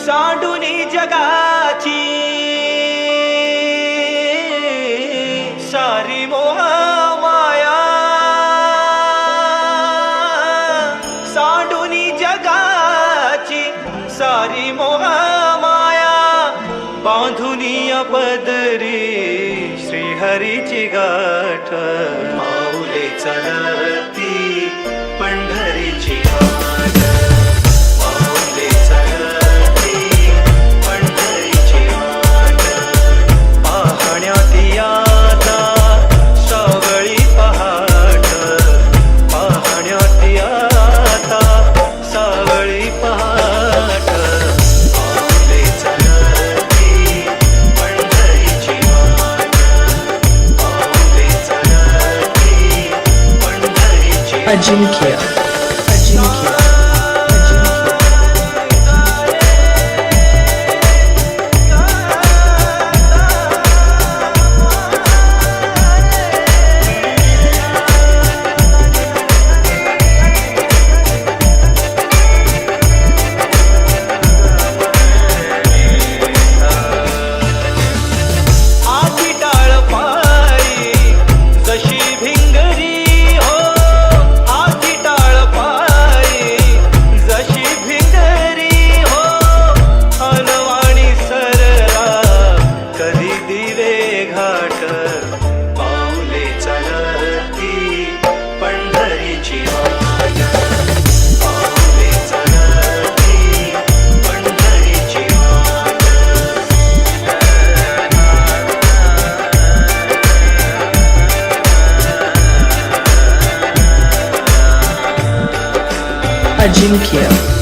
सांडुनी जगाची सारी मोहा माया. सांडुनी जगाची सारी मोहा माया. बांधुनी पदरी श्रीहरीची गाठ. माऊले चलती पंढरीची गाठ. पंढरीची अजिंक्य Jim Kiel.